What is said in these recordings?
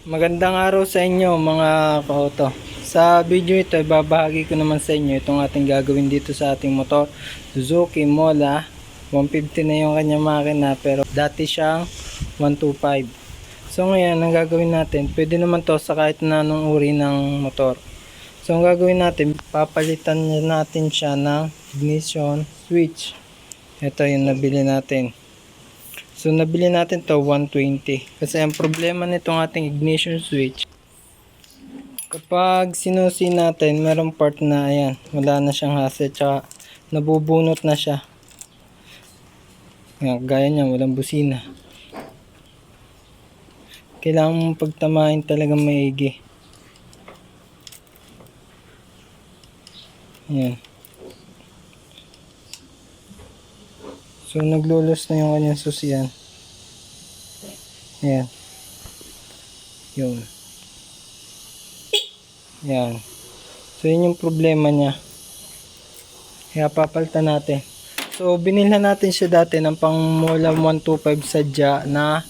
Magandang araw sa inyo mga kaoto. Sa video ito, babahagi ko naman sa inyo itong ating gagawin dito sa ating motor. Suzuki Mola. 150 na yung kanya makina pero dati siyang 125. So ngayon, ang gagawin natin, pwede naman to sa kahit na anong uri ng motor. So ang gagawin natin, papalitan na natin siya ng ignition switch. Ito yung nabili natin. So nabili natin to 120 kasi ang problema nitong ating ignition switch kapag sinusi natin merong part na ayan wala na siyang hase tsaka nabubunot na siya. Ayan, gaya niya walang busina. Kailangan mong pagtamahin talaga maigi. Ayan. So naglulos na yung kanyang susiyan. Ayan. Yun. Ayan. So yun yung problema niya. Kaya papalitan natin. So binilhan natin siya dati ng pang mula 125 sadya na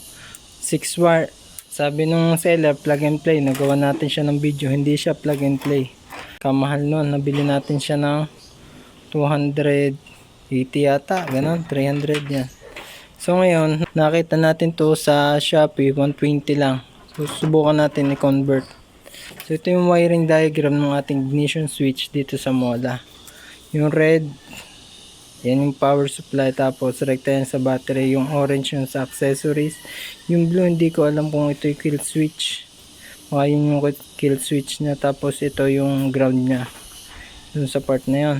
6 wire. Sabi nung seller plug and play. Nagawa natin siya ng video. Hindi siya plug and play. Kamahal nun. Nabili natin siya ng 200 80 yata, ganun, 300 yan. So ngayon, nakita natin to sa Shopee, 120 lang. So subukan natin i-convert. So ito yung wiring diagram ng ating ignition switch dito sa Mola. Yung red, yan yung power supply tapos rekta yan sa battery. Yung orange yung sa accessories. Yung blue, hindi ko alam kung ito yung kill switch. Baka yun yung kill switch niya. Tapos ito yung ground niya. Dun sa part na yon.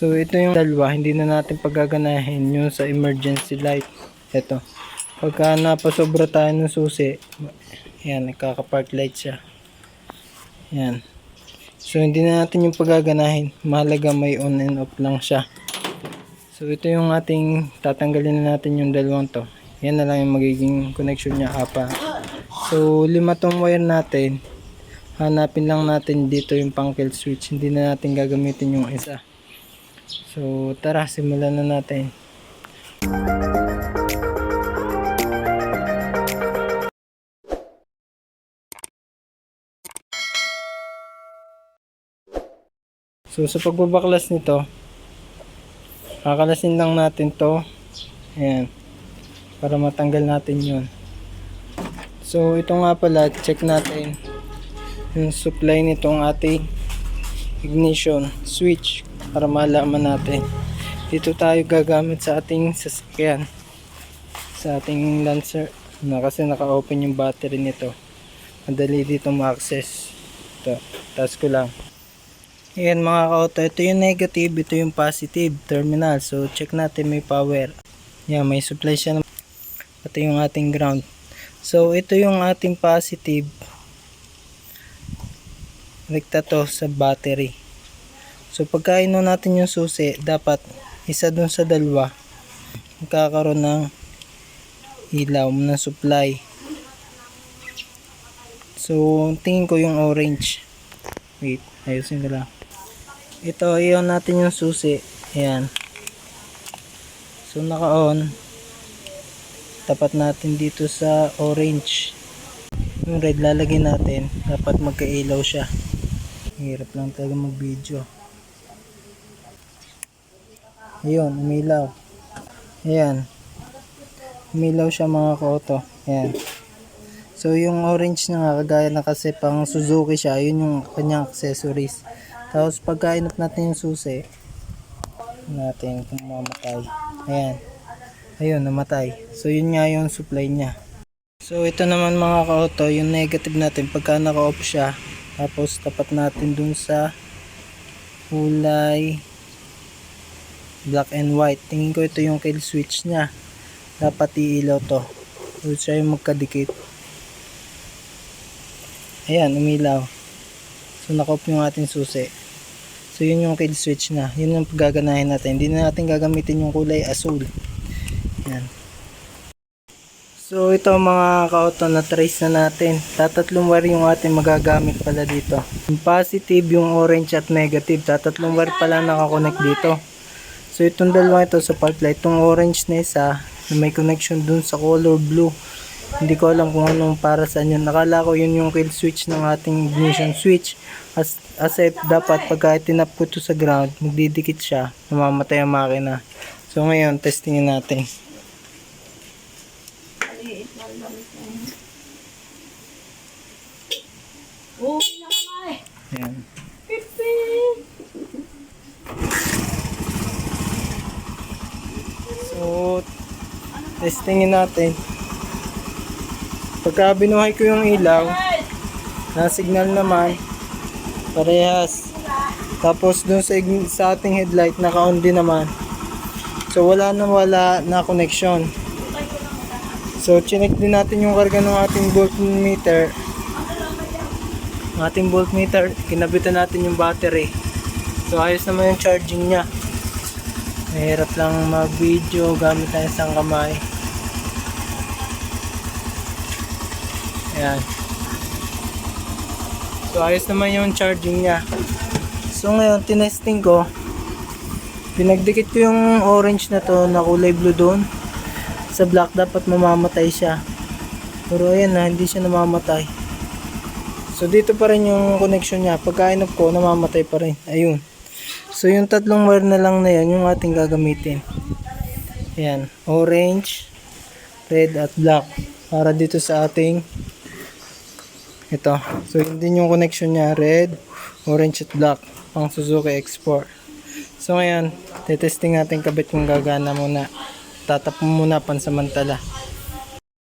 So ito yung dalawa, hindi na natin paggaganahin yung sa emergency light. Ito. Pagka napasobra tayo ng susi, yan, nagkaka-park light siya. Yan. So hindi na natin yung paggaganahin. Mahalaga may on and off lang siya. So ito yung ating tatanggalin na natin yung dalawang to. Yan na lang yung magiging connection niya apa. So lima tong wire natin. Hanapin lang natin dito yung pang kill switch. Hindi na natin gagamitin yung isa. So tara, simulan na natin. So sa pagbabaklas nito, kakalasin lang natin to. Ayan. Para matanggal natin yun. So ito nga pala, check natin yung supply nitong ating ignition switch para malaman natin. Dito tayo gagamit sa ating sasakyan. Sa ating Lancer na kasi naka-open yung battery nito. Madali dito ma-access. Ito, taas ko lang. Ayan mga ka-auto, ito yung negative, ito yung positive terminal. So check natin may power. Yan, may supply siya. ng- Pati yung ating ground. So ito yung ating positive. Rekta to sa battery. So pagka ino natin yung susi, dapat isa dun sa dalawa magkakaroon ng ilaw ng supply. So tingin ko yung orange. Wait, ayusin ko lang. Ito, iyon natin yung susi. Ayan. So naka-on. Tapat natin dito sa orange. Yung red lalagay natin. Dapat magkailaw siya. Hirap lang talaga mag-video. Ayun, umilaw. Ayan. Umilaw siya mga koto. Ayan. So yung orange na nga, kagaya na kasi pang Suzuki siya, yun yung kanyang accessories. Tapos pagka inop natin yung susi, natin kung mamatay. Ayan. Ayun, namatay. So yun nga yung supply niya. So ito naman mga ka-auto, yung negative natin pagka naka-off siya, tapos tapat natin dun sa kulay black and white. Tingin ko ito yung kill switch niya. Dapat iilaw to. So siya yung magkadikit. Ayan, umilaw. So naka-off yung ating susi. So yun yung kill switch na. Yun yung gaganahin natin. Hindi na natin gagamitin yung kulay asul. Yan. So ito mga ka-auto na trace na natin. Tatatlong wire yung ating magagamit pala dito. Yung positive, yung orange at negative. Tatatlong wire pala nakakonect dito. So itong dalawa ito sa part light. Itong orange na isa na may connection dun sa color blue. Hindi ko alam kung anong para sa yun. Nakala ko yun yung kill switch ng ating ignition switch. As, as if dapat pagka tinap ko to sa ground, magdidikit siya, mamamatay ang makina. So ngayon, testingin natin. Ayan. So, testingin natin. Pagka binuhay ko yung ilaw, na signal naman, parehas. Tapos dun sa, sa ating headlight, naka-on din naman. So, wala na wala na connection. So, chinek din natin yung karga ng ating voltmeter. Ang ating voltmeter, kinabitan natin yung battery. So, ayos naman yung charging niya. Mahirap lang mag-video gamit ang isang kamay. Ayan. So, ayos naman yung charging niya. So, ngayon, tinesting ko. Pinagdikit ko yung orange na to na kulay blue doon. Sa black, dapat mamamatay siya. Pero ayan na, hindi siya namamatay. So, dito pa rin yung connection niya. Pagka inop ko, namamatay pa rin. Ayun. So, yung tatlong wire na lang na yan, yung ating gagamitin. Ayan. Orange, red, at black. Para dito sa ating ito. So, yun din yung connection niya. Red, orange, at black. Pang Suzuki X4. So, ngayon, tetesting natin kabit kung gagana muna. Tatap muna pansamantala.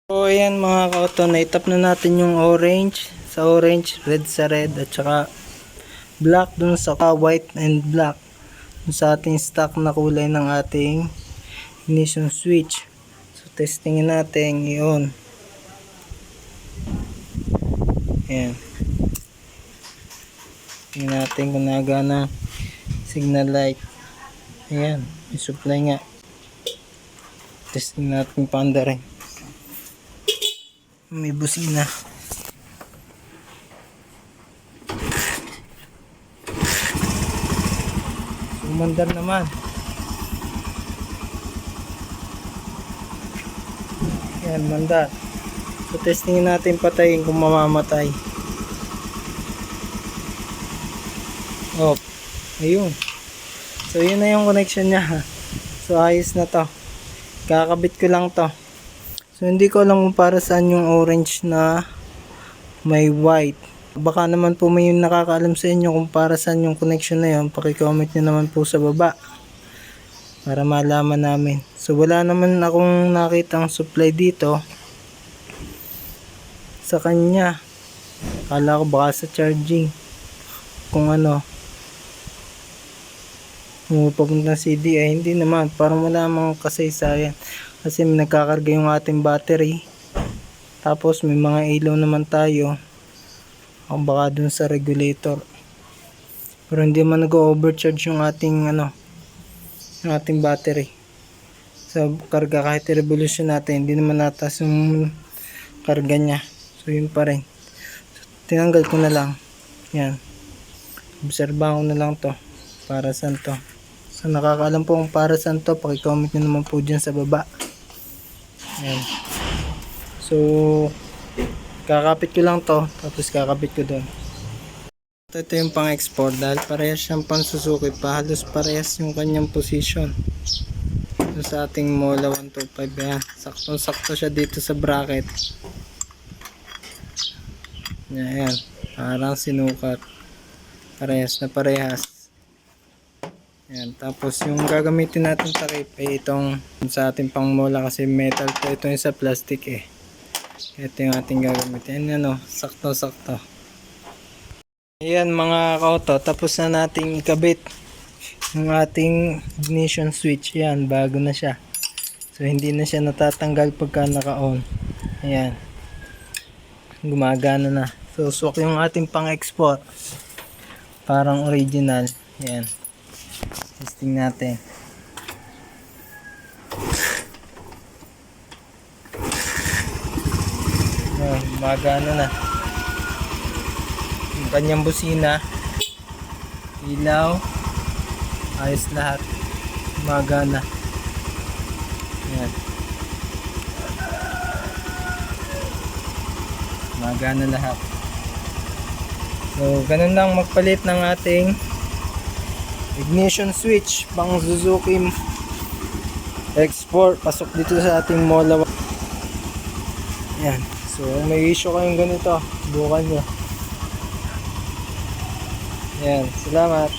So, ayan mga kauto. Naitap na natin yung orange sa orange, red sa red, at saka black dun sa white and black dun sa ating stock na kulay ng ating ignition switch. So, testingin natin i-on. Ayan. Tingnan natin kung nagana signal light. Ayan. May supply nga. Testing natin panda rin. May busina. Umandar naman. Yan, mandar. So, testingin natin patayin kung mamamatay. Oh, ayun. So, yun na yung connection niya. So, ayos na to. Kakabit ko lang to. So, hindi ko alam kung para saan yung orange na may white. Baka naman po may nakakaalam sa inyo kung para saan yung connection na yun. Pakicomment nyo naman po sa baba. Para malaman namin. So, wala naman akong nakitang supply dito. Sa kanya. Kala ko baka sa charging. Kung ano. Kung papunta CD ay hindi naman. Parang wala namang kasaysayan. Kasi nagkakarga yung ating battery. Tapos may mga ilaw naman tayo. O baka dun sa regulator. Pero hindi man nag-overcharge yung ating ano, yung ating battery. Sa karga kahit i-revolution natin, hindi naman natas yung karga niya. So yun pa rin. So, tinanggal ko na lang. Yan. Obserbahan ko na lang to. Para saan to. So nakakaalam po kung para saan to, pakicomment nyo naman po dyan sa baba. Yan. So, kakapit ko lang to, tapos kakapit ko doon. Ito, yung pang-export dahil parehas siyang pang Suzuki pa, halos parehas yung kanyang position. Ito sa ating Mola 125 yan. Saktong sakto siya dito sa bracket. Yan. Parang sinukat. Parehas na parehas. Yan. Tapos yung gagamitin natin takip ay itong sa ating pang mola kasi metal to. Ito yung sa plastic eh. Ito yung ating gagamitin. Yan ano, sakto-sakto. Ayan mga kauto, tapos na nating ikabit yung ating ignition switch. Yan, bago na siya. So hindi na siya natatanggal pagka naka-on. Ayan. Gumagana na. So swak yung ating pang-export. Parang original. Ayan. Testing natin. Oh, gumagana na. Yung kanyang busina. Ilaw. Ayos lahat. Gumagana. Ayan. Magana lahat. So, ganun lang magpalit ng ating ignition switch pang Suzuki X4 pasok dito sa ating Mola yan so kung may issue kayong ganito subukan nyo. Yan salamat